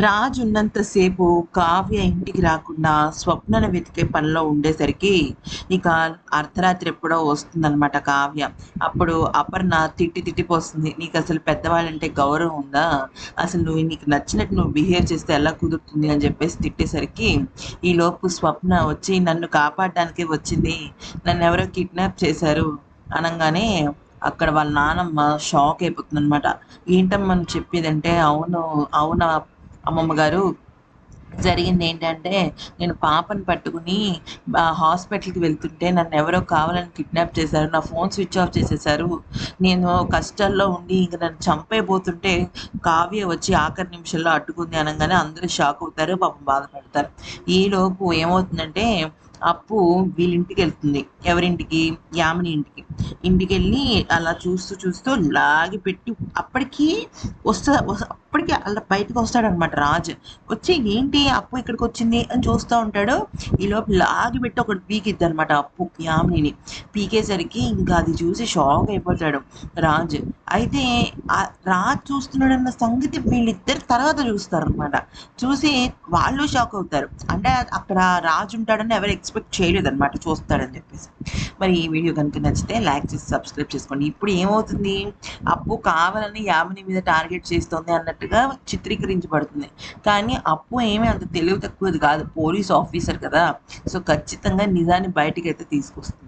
రాజు ఉన్నంతసేపు కావ్య ఇంటికి రాకుండా స్వప్నను వెతికే పనిలో ఉండేసరికి ఇక అర్ధరాత్రి ఎప్పుడో వస్తుందన్నమాట కావ్య. అప్పుడు అపర్ణ తిట్టి తిట్టిపోస్తుంది నీకు అసలు పెద్దవాళ్ళంటే గౌరవం ఉందా? అసలు నువ్వు నీకు నచ్చినట్టు నువ్వు బిహేవ్ చేస్తే ఎలా కుదురుతుంది అని చెప్పేసి తిట్టేసరికి ఈ లోపు స్వప్న వచ్చి నన్ను కాపాడడానికే వచ్చింది. నన్ను ఎవరో కిడ్నాప్ చేశారు. అనగానే అక్కడ వాళ్ళ నానమ్మ షాక్ అయిపోతుంది అనమాట ఏంటమ్మా చెప్పేదంటే అవును అవునా అమ్మమ్మ గారు? జరిగింది ఏంటంటే నేను పాపను పట్టుకుని హాస్పిటల్కి వెళ్తుంటే నన్ను ఎవరో కావాలని కిడ్నాప్ చేశారు. నా ఫోన్ స్విచ్ ఆఫ్ చేసేసారు నేను కష్టాల్లో ఉండి ఇంక నన్ను చంపైపోతుంటే కావ్య వచ్చి ఆఖరి నిమిషంలో అడ్డుకుంది అనగానే అందరూ షాక్ అవుతారు పాపం బాధపడతారు. ఈలోపు ఏమవుతుందంటే అప్పు వీళ్ళింటికి వెళ్తుంది. ఎవరింటికి? యామిని ఇంటికి. ఇంటికి వెళ్ళి అలా చూస్తూ చూస్తూ లాగి పెట్టి అప్పటికి వస్తా అప్పటికి అలా బయటకు వస్తాడనమాట రాజు. వచ్చి ఏంటి అప్పు ఇక్కడికి వచ్చింది అని చూస్తూ ఉంటాడు. ఈ లోపల లాగి పెట్టి ఒకటి పీకిద్ది అనమాట అప్పు యామిని పీకేసరికి ఇంకా అది చూసి షాక్ అయిపోతాడు రాజు. అయితే రాజు చూస్తున్నాడన్న సంగతి వీళ్ళిద్దరు తర్వాత చూస్తారు అనమాట చూసి వాళ్ళు షాక్ అవుతారు. అంటే అక్కడ రాజు ఉంటాడని ఎవరు ఎక్స్పెక్ట్ చేయలేదు అనమాట చూస్తాడని చెప్పేసి. మరి ఈ వీడియో కనుక నచ్చితే లైక్ చేసి సబ్స్క్రైబ్ చేసుకోండి. ఇప్పుడు ఏమవుతుంది? అప్పు కావాలని యామిని మీద టార్గెట్ చేస్తుంది అన్నట్టుగా చిత్రీకరించబడుతుంది. కానీ అప్పు ఏమీ అంత తెలివి తక్కువది కాదు. పోలీస్ ఆఫీసర్ కదా. సో ఖచ్చితంగా నిజాన్ని బయటికి అయితే తీసుకొస్తుంది.